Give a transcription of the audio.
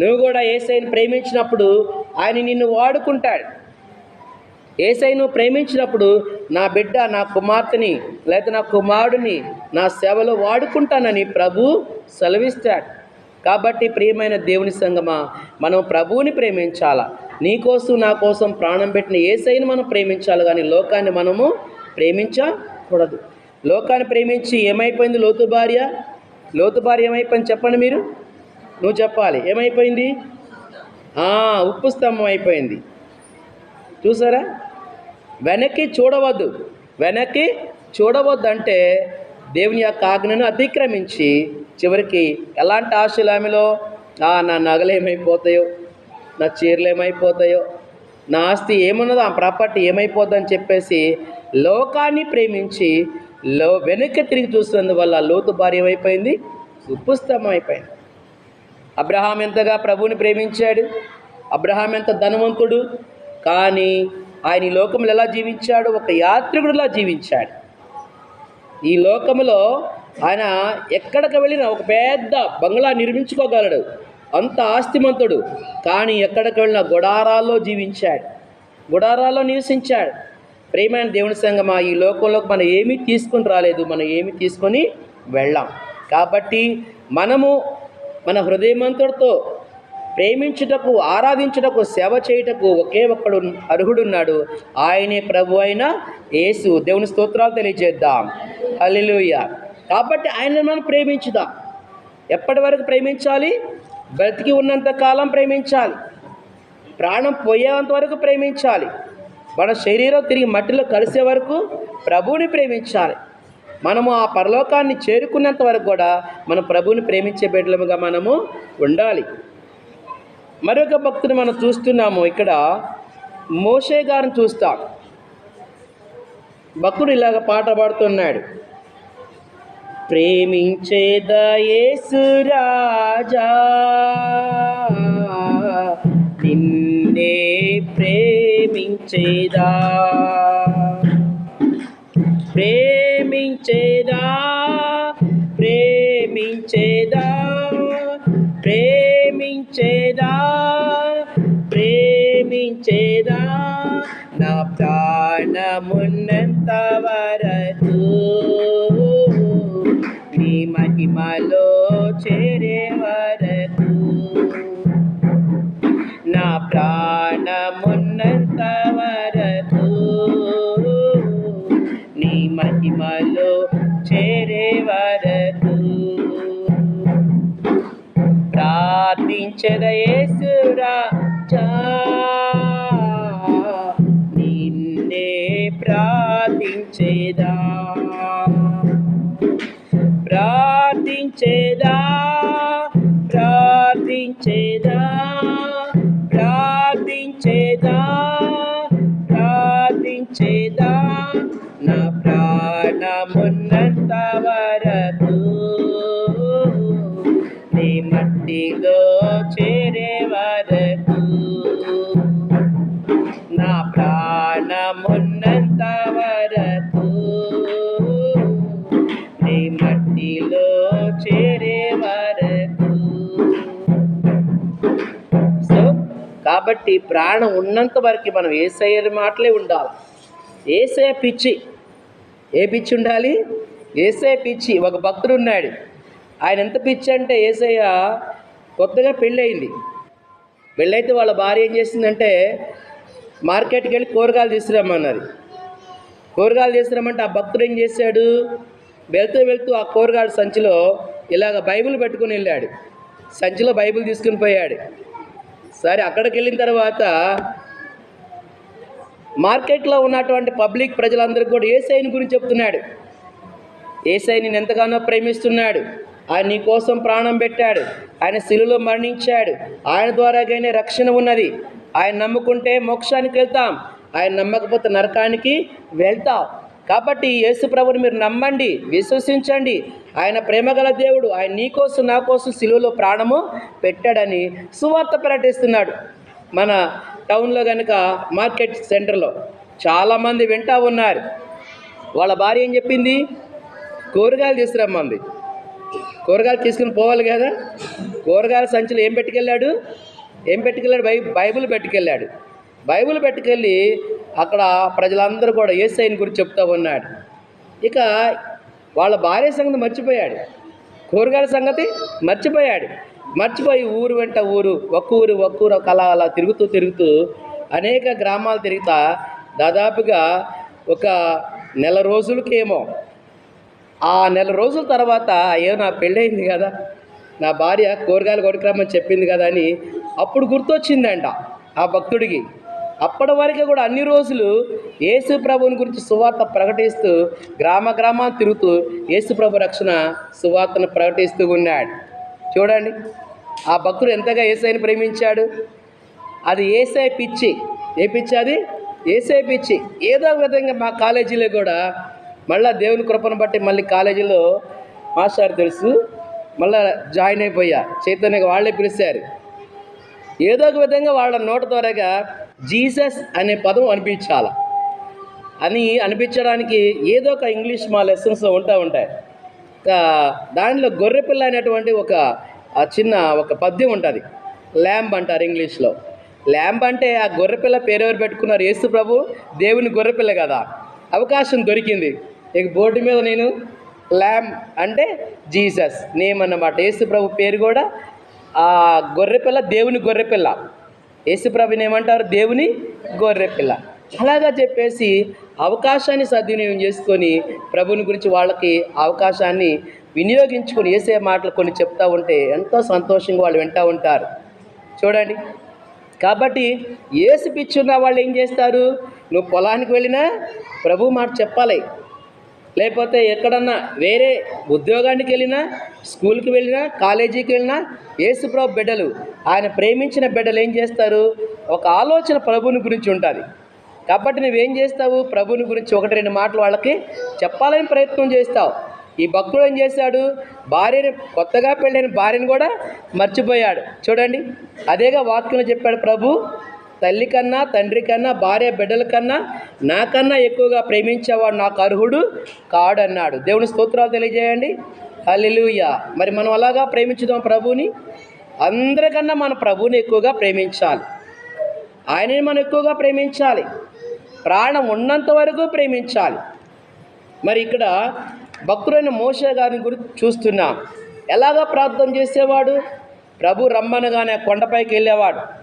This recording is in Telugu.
నువ్వు కూడా ఏసైని ప్రేమించినప్పుడు ఆయన నిన్ను వాడుకుంటాడు. ఏసై నువ్వు ప్రేమించినప్పుడు నా బిడ్డ నా కుమార్తెని లేదా నా కుమారుడిని నా సేవలో వాడుకుంటానని ప్రభు సెలవిస్తాడు. కాబట్టి ప్రియమైన దేవుని సంగమా మనం ప్రభువుని ప్రేమించాలా? నీకోసం నా కోసం ప్రాణం పెట్టిన ఏసైని మనం ప్రేమించాలి కానీ లోకాన్ని మనము ప్రేమించకూడదు. లోకాన్ని ప్రేమించి ఏమైపోయింది లోతు భార్య? లోతు భార్య ఏమైపోయింది చెప్పండి మీరు? నువ్వు చెప్పాలి. ఏమైపోయింది? ఉప్పు స్తంభం అయిపోయింది. చూసారా? వెనక్కి చూడవద్దు. వెనక్కి చూడవద్దు అంటే దేవుని యొక్క ఆజ్ఞను అతిక్రమించి చివరికి ఎలాంటి ఆశలు ఆమెలో? నా నగలు ఏమైపోతాయో నా చీరలు ఏమైపోతాయో నా ఆస్తి ఏమున్నదో ఆ ప్రాపర్టీ ఏమైపోద్దని చెప్పేసి లోకాన్ని ప్రేమించి లో వెనక్కి తిరిగి చూసినందువల్ల లోతు భార్య ఏమైపోయింది? ఉప్పుస్తంభం అయిపోయింది. అబ్రహాం ఎంతగా ప్రభువుని ప్రేమించాడు? అబ్రహాం ఎంత ధనవంతుడు? కానీ ఆయన ఈ లోకంలో ఎలా జీవించాడు? ఒక యాత్రికుడిలా జీవించాడు? ఈ లోకములో ఆయన ఎక్కడికి వెళ్ళినా ఒక పెద్ద బంగ్లా నిర్మించుకోగలడు. అంత ఆస్తిమంతుడు. కానీ ఎక్కడికి వెళ్ళినా గుడారాల్లో జీవించాడు. గుడారాల్లో నివసించాడు. ప్రేమైన దేవుని సంగమా ఈ లోకంలోకి మనం ఏమీ తీసుకొని రాలేదు. మనం ఏమి తీసుకొని వెళ్ళాం. కాబట్టి మనము మన హృదయమంతుడితో ప్రేమించుటకు ఆరాధించుటకు సేవ చేయుటకు ఒకే ఒక్కడు అర్హుడున్నాడు. ఆయనే ప్రభు అయిన యేసు. దేవుని స్తోత్రాలు తెలియజేద్దాం. హల్లెలూయ. కాబట్టి ఆయనను మనం ప్రేమించుదాం ఎప్పటి వరకు ప్రేమించాలి? బ్రతికి ఉన్నంత కాలం ప్రేమించాలి. ప్రాణం పోయేంత వరకు ప్రేమించాలి. మన శరీరం తిరిగి మట్టిలో కలిసే వరకు ప్రభువుని ప్రేమించాలి. మనము ఆ పరలోకాన్ని చేరుకున్నంత వరకు కూడా మనం ప్రభువుని ప్రేమించే బిడ్డలుగా మనము ఉండాలి. మరొక భక్తుని మనం చూస్తున్నాము. ఇక్కడ మోషే గారిని చూస్తాం. భక్తుడు ఇలాగ పాట పాడుతున్నాడు. ప్రేమించే యేసు రాజా నిన్నే ప్రేమించేదా? ప్రేమించేదా ప్రేమించేదా ప్రేమించేదా ప్రేమించేదా నా ప్రాణమున్నంత వరకు నీ మహిమలో చేరే చేరే ప్రార్థించదయేసు వరకు నీ మట్టిలో చేరే వరకు నా ప్రాణమున్నంత వరకు నీ మట్టిలో చేరే వరకు సో కాబట్టి ప్రాణం ఉన్నంత వరకు మనం ఏసయ్య మాటలే ఉండాలి. ఏసే పిచ్చి. ఏ పిచ్చి ఉండాలి? ఏసే పిచ్చి. ఒక భక్తుడు ఉన్నాడు. ఆయన ఎంత పిచ్చి అంటే ఏసయ్య కొత్తగా పెళ్ళయింది. పెళ్ళైతే వాళ్ళ భార్య ఏం చేసిందంటే మార్కెట్కి వెళ్ళి కూరగాయలు తీసుకురమ్మన్నది కూరగాయలు తీసుకురమ్మంటే ఆ భక్తుడు ఏం చేశాడు? వెళ్తూ వెళ్తూ ఆ కూరగాయల సంచిలో ఇలాగ బైబిల్ పెట్టుకుని వెళ్ళాడు. సంచిలో బైబిల్ తీసుకుని పోయాడు. సరే అక్కడికి వెళ్ళిన తర్వాత మార్కెట్లో ఉన్నటువంటి పబ్లిక్ ప్రజలందరికీ కూడా ఏసైని గురించి చెప్తున్నాడు. ఏసై నేను ఎంతగానో ప్రేమిస్తున్నాడు. ఆయన నీ కోసం ప్రాణం పెట్టాడు. ఆయన శిలులో మరణించాడు. ఆయన ద్వారాగానే రక్షణ ఉన్నది. ఆయన నమ్ముకుంటే మోక్షానికి వెళ్తాం. ఆయన నమ్మకపోతే నరకానికి వెళ్తాం. కాబట్టి యేసు ప్రభుని మీరు నమ్మండి విశ్వసించండి. ఆయన ప్రేమగల దేవుడు. ఆయన నీ కోసం నా కోసం శిలువలో ప్రాణము పెట్టాడని సువార్త ప్రకటిస్తున్నాడు. మన టౌన్లో కనుక మార్కెట్ సెంటర్లో చాలామంది వింటా ఉన్నారు. వాళ్ళ భార్య ఏం చెప్పింది? కూరగాయలు తీసుకురమ్మంది కూరగాయలు తీసుకుని పోవాలి కదా? కూరగాయల సంచులు ఏం పెట్టుకెళ్ళాడు? ఏం పెట్టుకెళ్ళాడు? బై బైబిల్ పెట్టుకెళ్ళాడు. బైబిల్ పెట్టుకెళ్ళి అక్కడ ప్రజలందరూ కూడా ఏసైన్ గురించి చెప్తా ఉన్నాడు. ఇక వాళ్ళ భార్య సంగతి మర్చిపోయాడు. కూరగాయల సంగతి మర్చిపోయాడు. మర్చిపోయి ఊరు వెంట ఊరు ఒక్క ఊరు ఒక్క ఊరు అలా అలా తిరుగుతూ తిరుగుతూ అనేక గ్రామాలు తిరుగుతా దాదాపుగా ఒక నెల రోజులకేమో. ఆ నెల రోజుల తర్వాత అయ్యో నా పెళ్ళయింది కదా నా భార్య కూరగాయలు కొడుకురమ్మని చెప్పింది కదా అని అప్పుడు గుర్తొచ్చిందంట ఆ భక్తుడికి. అప్పటి వరకు కూడా అన్ని రోజులు యేసు ప్రభువుని గురించి సువార్త ప్రకటిస్తూ గ్రామ గ్రామాలు తిరుగుతూ యేసు ప్రభు రక్షణ సువార్తను ప్రకటిస్తూ ఉన్నాడు. చూడండి. ఆ భక్తుడు ఎంతగా ఏసైని ప్రేమించాడు? అది ఏసై పిచ్చి. ఏ పిచ్చి అది? ఏసై పిచ్చి. ఏదో ఒక విధంగా మా కాలేజీలో కూడా మళ్ళీ దేవుని కృపను బట్టి మళ్ళీ కాలేజీలో మాస్టర్ తెలుసు. మళ్ళీ జాయిన్ అయిపోయా. చైతన్య వాళ్ళే పిలిచారు. ఏదో ఒక విధంగా వాళ్ళ నోట ద్వారాగా జీసస్ అనే పదం అనిపించాలి. అని అనిపించడానికి ఏదో ఒక ఇంగ్లీష్ మా లెసన్స్లో ఉంటా ఉంటాయి. దానిలో గొర్రెపిల్ల అనేటువంటి ఒక చిన్న ఒక పద్యం ఉంటుంది. ల్యాంబ్ అంటారు ఇంగ్లీష్లో. ల్యాంబ్ అంటే ఆ గొర్రెపిల్ల పేరు ఎవరు పెట్టుకున్నారు? యేసు ప్రభు. దేవుని గొర్రెపిల్ల కదా. అవకాశం దొరికింది. ఇక బోర్డు మీద నేను ల్యాంబ్ అంటే జీసస్ నేమ్ అన్నమాట. యేసు ప్రభు పేరు కూడా ఆ గొర్రెపిల్ల దేవుని గొర్రెపిల్ల. యేసుప్రభుని ఏమంటారు దేవుని గొర్రెపిల్ల. అలాగా చెప్పేసి అవకాశాన్ని సద్వినియోగం చేసుకొని ప్రభుని గురించి వాళ్ళకి అవకాశాన్ని వినియోగించుకొని వేసే మాటలు కొన్ని చెప్తా ఉంటే ఎంతో సంతోషంగా వాళ్ళు వింటూ ఉంటారు. చూడండి. కాబట్టి ఏసు పిచ్చున్న వాళ్ళు ఏం చేస్తారు? నువ్వు పొలానికి వెళ్ళినా ప్రభు మాట చెప్పాలి. లేకపోతే ఎక్కడన్నా వేరే ఉద్యోగానికి వెళ్ళినా స్కూల్కి వెళ్ళినా కాలేజీకి వెళ్ళినా ఏసుప్రభు బిడ్డలు ఆయన ప్రేమించిన బిడ్డలు ఏం చేస్తారు? ఒక ఆలోచన ప్రభుని గురించి ఉంటుంది. కాబట్టి నువ్వేం చేస్తావు? ప్రభుని గురించి ఒకటి రెండు మాటలు వాళ్ళకి చెప్పాలని ప్రయత్నం చేస్తావు. ఈ భక్తుడు ఏం చేశాడు? భార్యని కొత్తగా పెళ్ళైన భార్యను కూడా మర్చిపోయాడు. చూడండి అదేగా వాక్యం చెప్పాడు ప్రభు తల్లి కన్నా తండ్రి కన్నా భార్య బిడ్డల కన్నా నాకన్నా ఎక్కువగా ప్రేమించేవాడు నాకు అర్హుడు కాడన్నాడు. దేవుని స్తోత్రాలు తెలియజేయండి. హల్లెలూయా. మరి మనం అలాగా ప్రేమించుదాం ప్రభుని? అందరికన్నా మన ప్రభుని ఎక్కువగా ప్రేమించాలి. ఆయనని మనం ఎక్కువగా ప్రేమించాలి. ప్రాణం ఉన్నంత వరకు ప్రేమించాలి. మరి ఇక్కడ భక్తుడైన మోషే గారిని గురించి చూస్తున్నాం. ఎలాగా ప్రార్థన చేసేవాడు? ప్రభు రమ్మనగానే కొండపైకి వెళ్ళేవాడు.